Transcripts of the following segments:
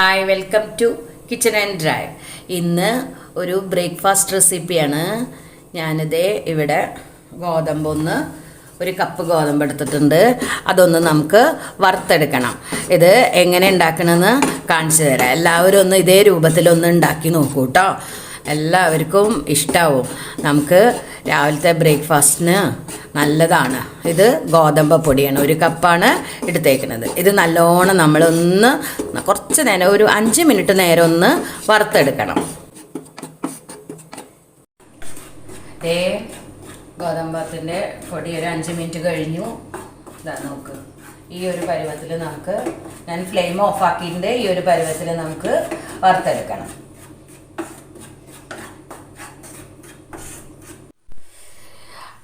Hi welcome to kitchen and drive. ഇന്ന് ഒരു breakfast റെസിപ്പിയാണ്. ഞാനിതേ ഇവിടെ ഗോതമ്പൊന്ന് ഒരു കപ്പ് ഗോതമ്പ് എടുത്തിട്ടുണ്ട്. അതൊന്ന് നമുക്ക് വറുത്തെടുക്കണം. ഇത് എങ്ങനെ ഉണ്ടാക്കണമെന്ന് കാണിച്ചു തരാം. എല്ലാവരും ഒന്ന് ഇതേ രൂപത്തിലൊന്ന് ഉണ്ടാക്കി നോക്കൂ കേട്ടോ എല്ലാവർക്കും ഇഷ്ടാവും. നമുക്ക് രാവിലത്തെ ബ്രേക്ക്ഫാസ്റ്റിന് നല്ലതാണ്. ഇത് ഗോതമ്പ് പൊടിയാണ്. ഒരു കപ്പാണ് എടുത്തേക്കുന്നത്. ഇത് നല്ലോണം നമ്മളൊന്ന് കുറച്ച് നേരം ഒരു അഞ്ച് മിനിറ്റ് നേരം ഒന്ന് വറുത്തെടുക്കണം. ഏ ഗോതമ്പത്തിന്റെ പൊടി ഒരു അഞ്ച് മിനിറ്റ് കഴിഞ്ഞു. ഇതാ നോക്ക്. ഈ ഒരു പരുവത്തിൽ നമുക്ക് ഞാൻ ഫ്ലെയിം ഓഫ് ആക്കിയിട്ടുണ്ട്. ഈ ഒരു പരുവത്തിൽ നമുക്ക് വറുത്തെടുക്കണം.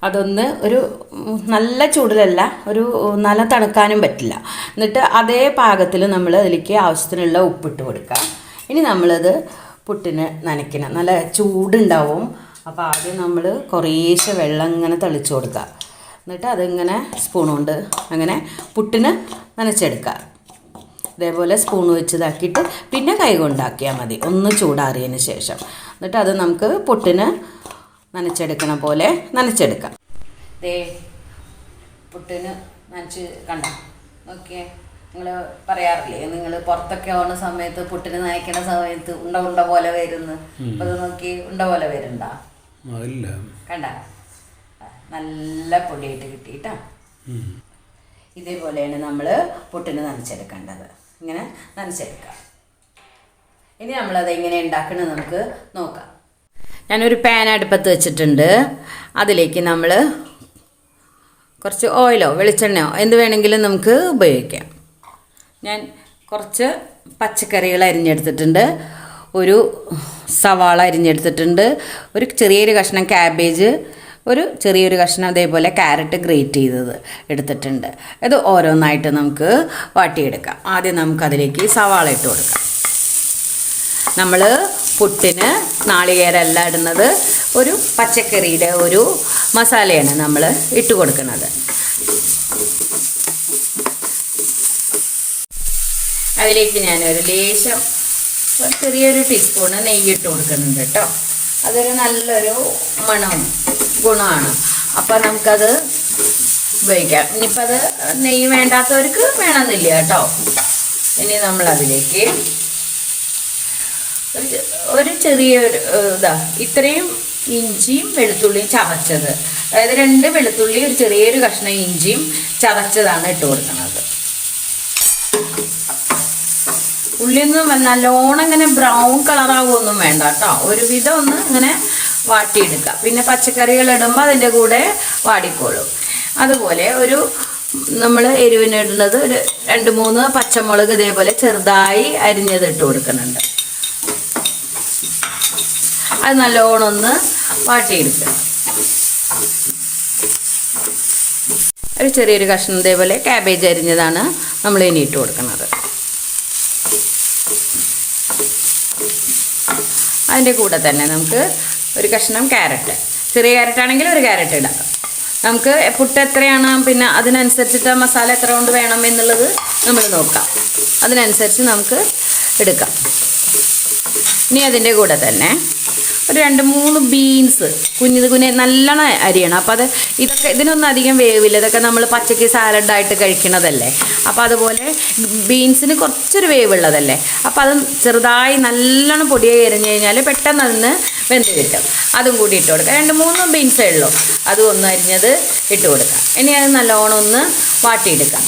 അതൊന്ന് ഒരു നല്ല ചൂടിലല്ല ഒരു നല്ല തണുക്കാനും പറ്റില്ല. എന്നിട്ട് അതേ പാകത്തിൽ നമ്മൾ അതിലേക്ക് ആവശ്യത്തിനുള്ള ഉപ്പിട്ട് കൊടുക്കുക. ഇനി നമ്മളത് പുട്ടിന് നനയ്ക്കണം. നല്ല ചൂടുണ്ടാവും. അപ്പോൾ ആദ്യം നമ്മൾ കുറേശ്ശെ വെള്ളം ഇങ്ങനെ തളിച്ചു കൊടുക്കുക. എന്നിട്ട് അതിങ്ങനെ സ്പൂൺ കൊണ്ട് അങ്ങനെ പുട്ടിന് നനച്ചെടുക്കുക. ഇതേപോലെ സ്പൂൺ വെച്ചതാക്കിയിട്ട് പിന്നെ കൈ കൊണ്ടാക്കിയാൽ മതി. ഒന്ന് ചൂടാറിയതിന് ശേഷം. എന്നിട്ട് അത് നമുക്ക് പുട്ടിന് നനച്ചെടുക്കണ പോലെ നനച്ചെടുക്കാം. ദേ പുട്ടിന് നനച്ച് കണ്ട? നോക്കിയേ നിങ്ങൾ പറയാറില്ലേ നിങ്ങൾ പുറത്തൊക്കെ ആവുന്ന സമയത്ത് പുട്ടിന് നനയ്ക്കുന്ന സമയത്ത് ഉണ്ട ഉണ്ട പോലെ വരുന്നു. അപ്പൊ അത് നോക്കി ഉണ്ട പോലെ വരുന്നുണ്ട? ഇല്ല. കണ്ട? നല്ല പൊടിയായിട്ട് കിട്ടിയിട്ടാ. ഇതേപോലെയാണ് നമ്മൾ പുട്ടിന് നനച്ചെടുക്കേണ്ടത്. ഇങ്ങനെ നനച്ചെടുക്കാം. ഇനി നമ്മളത് എങ്ങനെ ഉണ്ടാക്കണമെന്ന് നമുക്ക് നോക്കാം. ഞാനൊരു പാൻ അടുപ്പത്ത് വെച്ചിട്ടുണ്ട്. അതിലേക്ക് നമ്മൾ കുറച്ച് ഓയിലോ വെളിച്ചെണ്ണയോ എന്ത് വേണമെങ്കിലും നമുക്ക് ഉപയോഗിക്കാം. ഞാൻ കുറച്ച് പച്ചക്കറികൾ അരിഞ്ഞെടുത്തിട്ടുണ്ട്. ഒരു സവാള അരിഞ്ഞെടുത്തിട്ടുണ്ട്. ഒരു ചെറിയൊരു കഷ്ണം ക്യാബേജ് ഒരു ചെറിയൊരു കഷ്ണം അതേപോലെ ക്യാരറ്റ് ഗ്രേറ്റ് ചെയ്തത് എടുത്തിട്ടുണ്ട്. ഇത് ഓരോന്നായിട്ട് നമുക്ക് വാട്ടിയെടുക്കാം. ആദ്യം നമുക്കതിലേക്ക് സവാള ഇട്ട് കൊടുക്കാം. നമ്മൾ പുട്ടിന് നാളികേരമല്ല ഇടുന്നത്. ഒരു പച്ചക്കറിയുടെ ഒരു മസാലയാണ് നമ്മൾ ഇട്ട് കൊടുക്കുന്നത്. അതിലേക്ക് ഞാനൊരു ലേശം ഒരു ചെറിയൊരു ടീസ്പൂണ് നെയ്യ് ഇട്ട് കൊടുക്കുന്നുണ്ട് കേട്ടോ. അതൊരു നല്ലൊരു മണവും ഗുണമാണ്. അപ്പം നമുക്കത് ഉപയോഗിക്കാം. ഇനിയിപ്പോൾ അത് നെയ്യ് വേണ്ടാത്തവർക്ക് വേണമെന്നില്ല കേട്ടോ. ഇനി നമ്മൾ അതിലേക്ക് ഒരു ചെറിയ ഇതാ ഇത്രയും ഇഞ്ചിയും വെളുത്തുള്ളിയും ചതച്ചത്. അതായത് രണ്ട് വെളുത്തുള്ളി ഒരു ചെറിയൊരു കഷ്ണം ഇഞ്ചിയും ചതച്ചതാണ് ഇട്ട് കൊടുക്കുന്നത്. ഉള്ളിയൊന്നും നല്ലോണം ഇങ്ങനെ ബ്രൗൺ കളറാവുമൊന്നും വേണ്ട കേട്ടോ. ഒരുവിധം ഒന്ന് ഇങ്ങനെ വാട്ടിയെടുക്കുക. പിന്നെ പച്ചക്കറികൾ ഇടുമ്പോൾ അതിന്റെ കൂടെ വാടിക്കോളും. അതുപോലെ ഒരു നമ്മൾ എരിവിനിടുന്നത് ഒരു രണ്ട് മൂന്ന് പച്ചമുളക് ഇതേപോലെ ചെറുതായി അരിഞ്ഞത് ഇട്ട് കൊടുക്കുന്നുണ്ട്. അത് നല്ലോണം ഒന്ന് വാട്ടിയെടുക്കുക. ഒരു ചെറിയൊരു കഷ്ണം ഇതേപോലെ ക്യാബേജ് അരിഞ്ഞതാണ് നമ്മൾ ഇനി ഇട്ട് കൊടുക്കുന്നത്. അതിന്റെ കൂടെ തന്നെ നമുക്ക് ഒരു കഷ്ണം ക്യാരറ്റ്. ചെറിയ ക്യാരറ്റ് ആണെങ്കിൽ ഒരു ക്യാരറ്റ് ഇടാം. നമുക്ക് പുട്ട് എത്രയാണ് പിന്നെ അതിനനുസരിച്ചിട്ട് മസാല എത്ര കൊണ്ട് വേണം എന്നുള്ളത് നമ്മൾ നോക്കാം. അതിനനുസരിച്ച് നമുക്ക് എടുക്കാം. ഇനി അതിന്റെ കൂടെ തന്നെ ഒരു രണ്ട് മൂന്ന് ബീൻസ് കുഞ്ഞിത് കുഞ്ഞ് നല്ലോണം അരിയണം. അപ്പോൾ അത് ഇതൊക്കെ ഇതിനൊന്നും അധികം വേവില്ല. ഇതൊക്കെ നമ്മൾ പച്ചക്ക് സാലഡായിട്ട് കഴിക്കണതല്ലേ അപ്പോൾ അതുപോലെ ബീൻസിന് കുറച്ചൊരു വേവുള്ളതല്ലേ. അപ്പോൾ അത് ചെറുതായി നല്ലോണം പൊടിയായി എരിഞ്ഞു കഴിഞ്ഞാൽ പെട്ടെന്ന് അതിന് വെന്ത് കിട്ടും. അതും കൂടി ഇട്ട് കൊടുക്കാം. രണ്ട് മൂന്ന് ബീൻസേ ഉള്ളൂ. അതും ഒന്ന് അരിഞ്ഞത് ഇട്ട് കൊടുക്കാം. ഇനി അത് നല്ലോണം ഒന്ന് വാട്ടിയെടുക്കാം.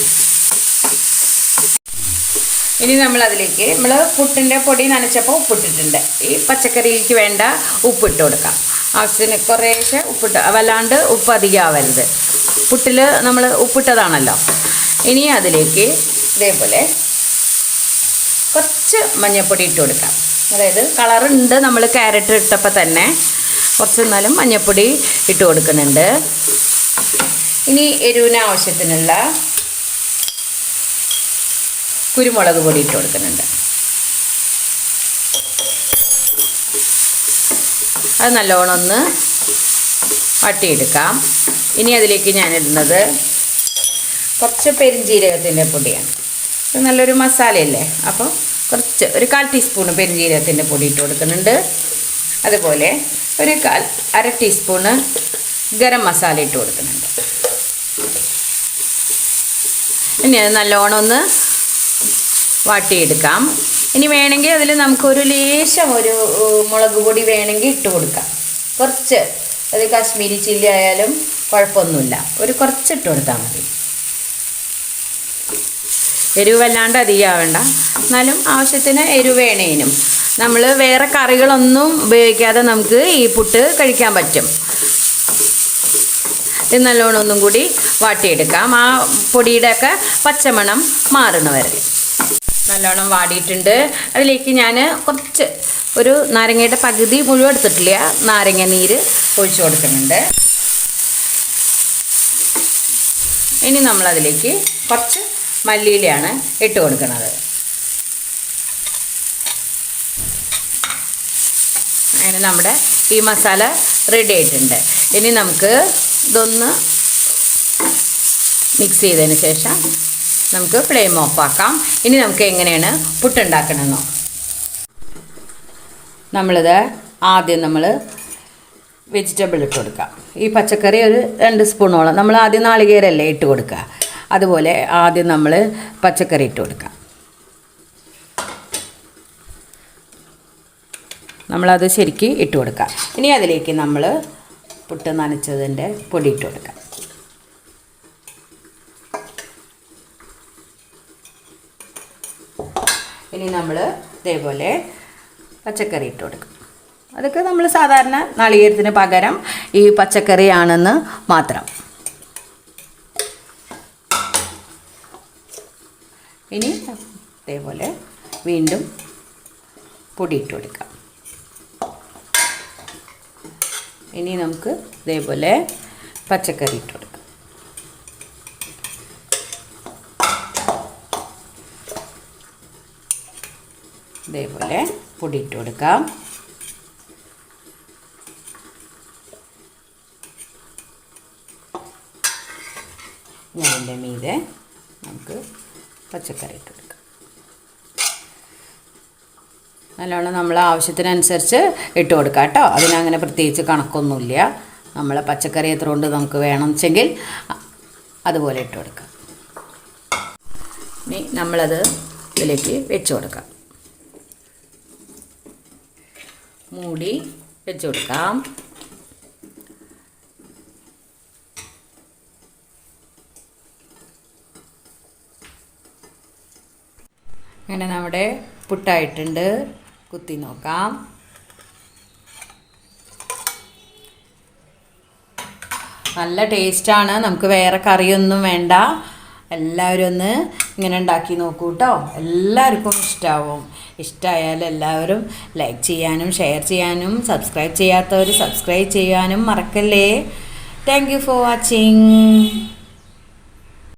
ഇനി നമ്മൾ അതിലേക്ക് നമ്മൾ പുട്ടിന്റെ പൊടി നനച്ചപ്പോൾ ഉപ്പിട്ടിട്ടുണ്ട്. ഈ പച്ചക്കറിക്ക് വേണ്ട ഉപ്പിട്ട് കൊടുക്കാം. ആവശ്യത്തിന് കുറേശ്ശെ ഉപ്പിട്ട് വല്ലാണ്ട് ഉപ്പ് അധികമാവരുത് പുട്ടിൽ നമ്മൾ ഉപ്പിട്ടതാണല്ലോ. ഇനി അതിലേക്ക് ഇതേപോലെ കുറച്ച് മഞ്ഞൾപ്പൊടി ഇട്ട് കൊടുക്കാം. അതായത് കളറുണ്ട് നമ്മൾ ക്യാരറ്റ് ഇട്ടപ്പോൾ തന്നെ. കുറച്ച് എന്നാലും മഞ്ഞൾപ്പൊടി ഇട്ട് കൊടുക്കുന്നുണ്ട്. ഇനി എരിവിന് ആവശ്യത്തിനുള്ള കുരുമുളക് പൊടി ഇട്ട് കൊടുക്കുന്നുണ്ട്. അത് നല്ലോണം ഒന്ന് വട്ടിയെടുക്കാം. ഇനി അതിലേക്ക് ഞാൻ ഇടുന്നത് കുറച്ച് പെരിഞ്ജീരകത്തിന്റെ പൊടിയാണ്. ഇത് നല്ലൊരു മസാലയല്ലേ? അപ്പോൾ കുറച്ച് ഒരു കാൽ ടീസ്പൂൺ പെരുംജീരകത്തിന്റെ പൊടി ഇട്ട് കൊടുക്കുന്നുണ്ട്. അതുപോലെ ഒരു കാൽ അര ടീസ്പൂണ് ഗരം മസാല ഇട്ട് കൊടുക്കുന്നുണ്ട്. ഇനി അത് നല്ലോണം ഒന്ന് വാട്ടിയെടുക്കാം. ഇനി വേണമെങ്കിൽ അതിൽ നമുക്കൊരു ലേശം ഒരു മുളക് പൊടി വേണമെങ്കിൽ ഇട്ട് കൊടുക്കാം. കുറച്ച് അത് കാശ്മീരി ചില്ലി ആയാലും കുഴപ്പമൊന്നുമില്ല. ഒരു കുറച്ച് ഇട്ട് കൊടുത്താൽ മതി. എരിവ് വല്ലാണ്ട് അധികമാവേണ്ട. എന്നാലും ആവശ്യത്തിന് എരിവ് വേണേനും. നമ്മൾ വേറെ കറികളൊന്നും ഉപയോഗിക്കാതെ നമുക്ക് ഈ പുട്ട് കഴിക്കാൻ പറ്റും. ഇത് നല്ലോണം ഒന്നും കൂടി വാട്ടിയെടുക്കാം. ആ പൊടിയുടെയൊക്കെ പച്ചമണം മാറണ വരെ. നല്ലോണം വാടിയിട്ടുണ്ട്. അതിലേക്ക് ഞാൻ കുറച്ച് ഒരു നാരങ്ങയുടെ പകുതി മുഴുവൻ എടുത്തിട്ടില്ല. നാരങ്ങ നീര് ഒഴിച്ചു കൊടുക്കുന്നുണ്ട്. ഇനി നമ്മളതിലേക്ക് കുറച്ച് മല്ലിയിലയാണ് ഇട്ട് കൊടുക്കുന്നത്. അങ്ങനെ നമ്മുടെ ഈ മസാല റെഡി ആയിട്ടുണ്ട്. ഇനി നമുക്ക് ഇതൊന്ന് മിക്സ് ചെയ്തതിന് ശേഷം നമുക്ക് ഫ്ലെയിം ഓഫ് ആക്കാം. ഇനി നമുക്ക് എങ്ങനെയാണ് പുട്ടുണ്ടാക്കണമെന്ന് നോക്കാം നമ്മളിത് ആദ്യം നമ്മൾ വെജിറ്റബിൾ ഇട്ട് കൊടുക്കാം ഈ പച്ചക്കറി ഒരു രണ്ട് സ്പൂണോളം. നമ്മൾ ആദ്യം നാളികേരല്ലേ ഇട്ട് കൊടുക്കുക. അതുപോലെ ആദ്യം നമ്മൾ പച്ചക്കറി ഇട്ട് കൊടുക്കാം നമ്മളത് ശരിക്ക് ഇട്ട് കൊടുക്കാം ഇനി അതിലേക്ക് നമ്മൾ പുട്ട് നനച്ചതിന്റെ പൊടി ഇട്ട് കൊടുക്കാം ഇനി നമ്മൾ ഇതേപോലെ പച്ചക്കറി ഇട്ട് കൊടുക്കും. അതൊക്കെ നമ്മൾ സാധാരണ നാളികേരത്തിന് പകരം ഈ പച്ചക്കറിയാണെന്ന് മാത്രം. ഇനി ഇതേപോലെ വീണ്ടും പൊടി ഇട്ട് കൊടുക്കാം. ഇനി നമുക്ക് ഇതേപോലെ പച്ചക്കറി ഇട്ട് കൊടുക്കാം. ഇതേപോലെ പൊടി കൊടുക്കാം. ഞാനിന്റെ മീതെ നമുക്ക് പച്ചക്കറി ഇട്ട് കൊടുക്കാം. നല്ലോണം നമ്മൾ ആവശ്യത്തിനനുസരിച്ച് ഇട്ട് കൊടുക്കാം കേട്ടോ. അതിനങ്ങനെ പ്രത്യേകിച്ച് കണക്കൊന്നുമില്ല. നമ്മൾ പച്ചക്കറി എത്ര കൊണ്ട് നമുക്ക് വേണം വെച്ചെങ്കിൽ അതുപോലെ ഇട്ട് കൊടുക്കാം. ഇനി നമ്മളത് ഇതിലേക്ക് വെച്ച് കൊടുക്കാം. മൂടി വെച്ച് കൊടുക്കാം. അങ്ങനെ നമ്മുടെ പുട്ടായിട്ടുണ്ട്. കുത്തി നോക്കാം. നല്ല ടേസ്റ്റാണ്. നമുക്ക് വേറെ കറിയൊന്നും വേണ്ട. എല്ലാവരും ഒന്ന് ഇങ്ങനെ ഉണ്ടാക്കി നോക്കൂ കേട്ടോ. എല്ലാവർക്കും ഇഷ്ടമാവും ഇഷ്ടമായാൽ എല്ലാവരും ലൈക്ക് ചെയ്യാനും ഷെയർ ചെയ്യാനും സബ്സ്ക്രൈബ് ചെയ്യാത്തവർ സബ്സ്ക്രൈബ് ചെയ്യാനും മറക്കല്ലേ. Thank you for watching